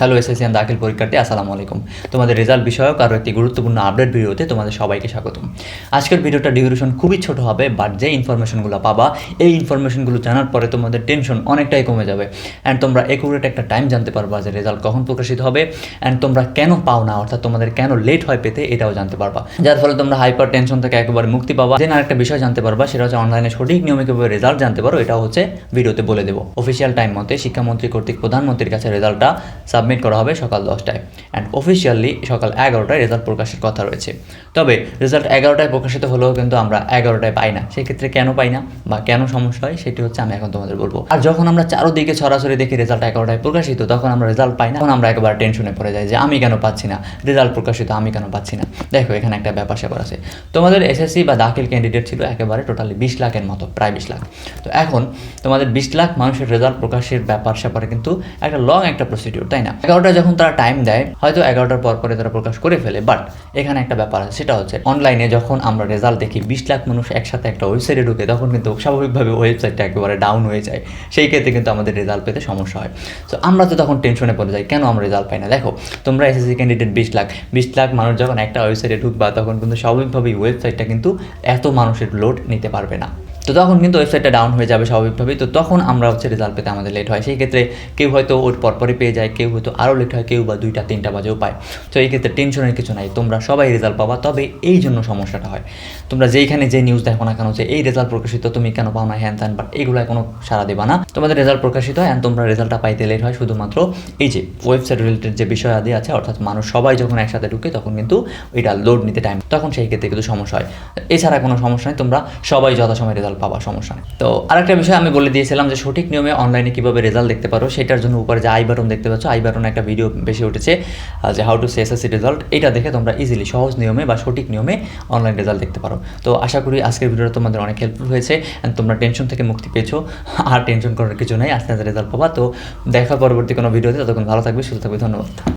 Hello এসএসসিয়ান দাখিল পরীক্ষার্থী আসসালামু আলাইকুম তোমাদের রেজাল্ট বিষয়ক আরও একটি গুরুত্বপূর্ণ আপডেট ভিডিওতে তোমাদের সবাইকে স্বাগতম। আজকের ভিডিওটা ডিউরেশন খুবই ছোট হবে বাট যে ইনফরমেশনগুলো পাবা, এই ইনফরমেশনগুলো জানার পরে তোমাদের টেনশন অনেকটাই কমে যাবে। অ্যান্ড তোমরা একুরেট একটা টাইম জানতে পারবা যে রেজাল্ট কখন প্রকাশিত হবে অ্যান্ড তোমরা কেন পাও না, অর্থাৎ তোমাদের কেন লেট হয় পেতে, এটাও জানতে পারবা। যার ফলে তোমরা হাইপার টেনশন থেকে একেবারে মুক্তি পাবা। দেন আরেকটা বিষয় জানতে পারবা, সেটা হচ্ছে অনলাইনে সঠিক নিয়মে কীভাবে রেজাল্ট জানতে পারো, এটাও হচ্ছে ভিডিওতে বলে দেবো। অফিসিয়াল টাইম মতে শিক্ষামন্ত্রী কর্তৃক প্রধানমন্ত্রীর কাছে রেজাল্টটা সাবমিট করা হবে সকাল দশটায়। অ্যান্ড অফিসিয়ালি সকাল এগারোটায় রেজাল্ট প্রকাশের কথা রয়েছে। তবে রেজাল্ট এগারোটায় প্রকাশিত হলেও কিন্তু আমরা এগারোটায় পাই না। সেক্ষেত্রে কেন পাই না বা কেন সমস্যা হয় সেটি হচ্ছে আমি এখন তোমাদের বলব। আর যখন আমরা চারোদিকে ছড়াছড়ি দেখি রেজাল্ট এগারোটায় প্রকাশিত, তখন আমরা রেজাল্ট পাই না। তখন আমরা একেবারে টেনশনে পড়ে যাই যে আমি কেন পাচ্ছি না? রেজাল্ট প্রকাশিত, আমি কেন পাচ্ছি না? দেখো, এখানে একটা ব্যাপার স্যাপার আছে। তোমাদের এসএসসি বা দাখিল ক্যান্ডিডেট ছিল একেবারে টোটালি বিশ লাখের মতো, প্রায় বিশ লাখ। তো এখন তোমাদের বিশ লাখ মানুষের রেজাল্ট প্রকাশের ব্যাপার স্যাপারে কিন্তু একটা লং একটা প্রসিডিউর তাই না? এগারোটা যখন তারা টাইম দেয়, হয়তো এগারোটার পর পরে তারা প্রকাশ করে ফেলে বাট এখানে একটা ব্যাপার আছে, সেটা হচ্ছে অনলাইনে যখন আমরা রেজাল্ট দেখি, বিশ লাখ মানুষ একসাথে একটা ওয়েবসাইটে ঢুকে, তখন কিন্তু স্বাভাবিকভাবে ওয়েবসাইটটা একেবারে ডাউন হয়ে যায়। সেই ক্ষেত্রে কিন্তু আমাদের রেজাল্ট পেতে সমস্যা হয়। তো আমরা তো তখন টেনশনে পড়ে যাই, কেন আমরা রেজাল্ট পাই না? দেখো, তোমরা এসএসসি ক্যান্ডিডেট বিশ লাখ বিশ লাখ মানুষ যখন একটা ওয়েবসাইটে ঢুকবা, তখন কিন্তু স্বাভাবিকভাবেই ওয়েবসাইটটা কিন্তু এত মানুষের লোড নিতে পারবে না। তো তখন কিন্তু ওয়েবসাইটটা ডাউন হয়ে যাবে স্বাভাবিকভাবেই। তো তখন আমরা হচ্ছে রেজাল্ট পেতে আমাদের লেট হয়। সেই ক্ষেত্রে কেউ হয়তো ওর পরপরই পেয়ে যায়, কেউ হয়তো আরও লেট হয়, কেউ বা দুইটা, তিনটা বাজেও পায়। তো এই ক্ষেত্রে টেনশনের কিছু নাই। তোমরা সবাই রেজাল্ট পাবা, তবে এই জন্য সমস্যাটা হয়। তোমরা যেইখানে যে নিউজ দেখো না কেন যে এই রেজাল্ট প্রকাশিত তুমি কেন পাও না, হ্যান ত্যান বাট এগুলো কোনো সারা দেবা না। তোমাদের রেজাল্ট প্রকাশিত হয় and তোমরা রেজাল্টটা পাইতে লেট হয়। শুধুমাত্র এই যে ওয়েবসাইট রিলেটেড যে বিষয় আদি আছে, অর্থাৎ মানুষ সবাই যখন একসাথে ঢুকে, তখন কিন্তু এটা লোড নিতে টাইম তখন সেই ক্ষেত্রে কিন্তু সমস্যা হয়। এছাড়া কোনো সমস্যা নেই। তোমরা সবাই যথাসময় রেজাল্ট পাবা, সমস্যা তো আরেকটা বিষয় আমি বলে দিয়েছিলাম যে সঠিক নিয়মে অনলাইনে কীভাবে রেজাল্ট দেখতে পারো, সেটার জন্য উপরে যে আই বাটন দেখতে পাচ্ছ আই বাটনে একটা ভিডিও বেশি উঠেছে যে how to see SSC result এটা দেখে তোমরা ইজিলি সহজ নিয়মে বা সঠিক নিয়মে অনলাইন রেজাল্ট দেখতে পারো। তো আশা করি আজকের ভিডিওটা তোমাদের অনেক হেল্পফুল হয়েছে and তোমরা টেনশন থেকে মুক্তি পেয়েছ, আর টেনশন করার কিছু নাই, আস্তে আস্তে রেজাল্ট পাবা। তো দেখা পরবর্তী কোনো ভিডিওতে ততক্ষণ ভালো থাকবে, সুস্থ থাকবে, ধন্যবাদ।